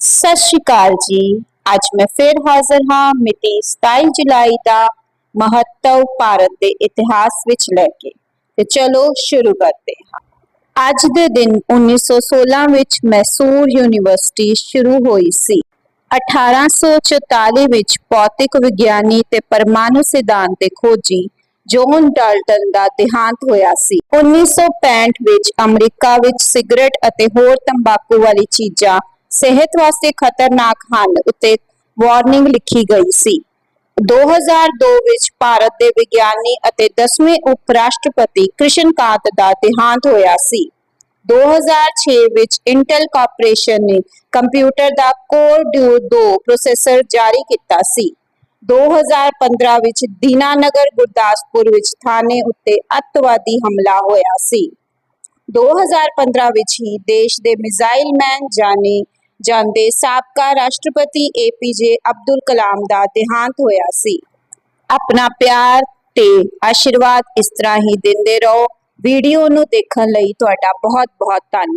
ਸਤਿ ਸ਼੍ਰੀ ਅਕਾਲ ਜੀ। ਅੱਜ ਮੈਂ ਫਿਰ ਹਾਜ਼ਰ ਹਾਂ ਮਿਤੀ 27 ਜੁਲਾਈ ਦਾ ਮਹੱਤਵ ਭਾਰਤ ਦੇ ਇਤਿਹਾਸ ਵਿੱਚ ਲੈ ਕੇ। ਤੇ ਚਲੋ ਸ਼ੁਰੂ ਕਰਦੇ ਹਾਂ। ਅੱਜ ਦੇ ਦਿਨ 1916 ਵਿੱਚ ਮੈਸੂਰ ਯੂਨੀਵਰਸਿਟੀ ਸ਼ੁਰੂ ਹੋਈ ਸੀ। 1844 ਵਿੱਚ ਭੌਤਿਕ ਵਿਗਿਆਨੀ ਤੇ ਪਰਮਾਣੂ ਸਿਧਾਂਤ ਦੇ ਖੋਜੀ ਜੋਨ ਡਾਲਟਨ ਦਾ ਦੇਹਾਂਤ ਹੋਇਆ ਸੀ। 1965 ਵਿੱਚ ਅਮਰੀਕਾ ਵਿੱਚ ਸਿਗਰਟ ਅਤੇ ਹੋਰ ਤੰਬਾਕੂ ਵਾਲੀ ਚੀਜ਼ਾਂ ਸਿਹਤ ਵਾਸਤੇ ਖਤਰਨਾਕ ਹਨ ਉੱਤੇ ਵਾਰਨਿੰਗ ਲਿਖੀ ਗਈ ਸੀ। 2002 ਵਿੱਚ ਭਾਰਤ ਦੇ ਵਿਗਿਆਨੀ ਅਤੇ 10ਵੇਂ ਉਪ ਰਾਸ਼ਟਰਪਤੀ ਕ੍ਰਿਸ਼ਨਕਾਂਤ ਦਾ ਦੇਹਾਂਤ ਹੋਇਆ ਸੀ। 2006 ਵਿੱਚ ਇੰਟਲ ਕਾਰਪੋਰੇਸ਼ਨ ਨੇ ਕੰਪਿਊਟਰ ਦਾ ਕੋਰ ਡਿਊ 2 ਪ੍ਰੋਸੈਸਰ ਜਾਰੀ ਕੀਤਾ ਸੀ। 2015 ਵਿੱਚ ਦੀਨਾਨਗਰ ਗੁਰਦਾਸਪੁਰ ਵਿੱਚ ਥਾਣੇ ਉੱਤੇ ਅੱਤਵਾਦੀ ਹਮਲਾ ਹੋਇਆ ਸੀ। 2015 ਵਿੱਚ ਹੀ ਦੇਸ਼ ਦੇ ਮਿਜ਼ਾਈਲ ਮੈਨ ਜਾਣੇ ਜਾਂਦੇ ਸਾਬਕਾ ਰਾਸ਼ਟਰਪਤੀ ਏਪੀਜੇ ਅਬਦੁਲ ਕਲਾਮ ਦਾ ਦੇਹਾਂਤ ਹੋਇਆ ਸੀ। ਆਪਣਾ ਪਿਆਰ ਤੇ ਆਸ਼ੀਰਵਾਦ ਇਸ ਤਰ੍ਹਾਂ ਹੀ ਦਿੰਦੇ ਰਹੋ। ਵੀਡੀਓ ਨੂੰ ਦੇਖਣ ਲਈ ਤੁਹਾਡਾ ਬਹੁਤ ਬਹੁਤ ਧੰਨਵਾਦ।